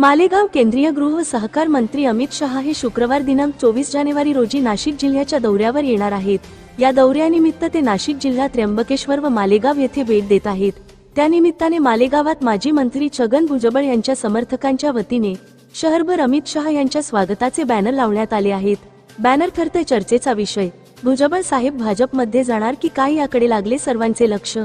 मालेगाव केंद्रीय गृह सहकार मंत्री अमित शहा हे शुक्रवार दिनांक चोवीस जानेवारी रोजी नाशिक जिल्ह्याच्या दौऱ्यावर येणार आहेत. या दौऱ्यानिमित्त ते नाशिक जिल्ह्यात त्र्यंबकेश्वर व मालेगाव येथे भेट देत आहेत. त्यानिमित्ताने मालेगावात माजी मंत्री छगन भुजबळ यांच्या समर्थकांच्या वतीने शहरभर अमित शहा यांच्या स्वागताचे बॅनर लावण्यात आले आहेत. बॅनर ठरते चर्चेचा विषय. भुजबळ साहेब भाजपमध्ये जाणार की काय याकडे लागले सर्वांचे लक्ष?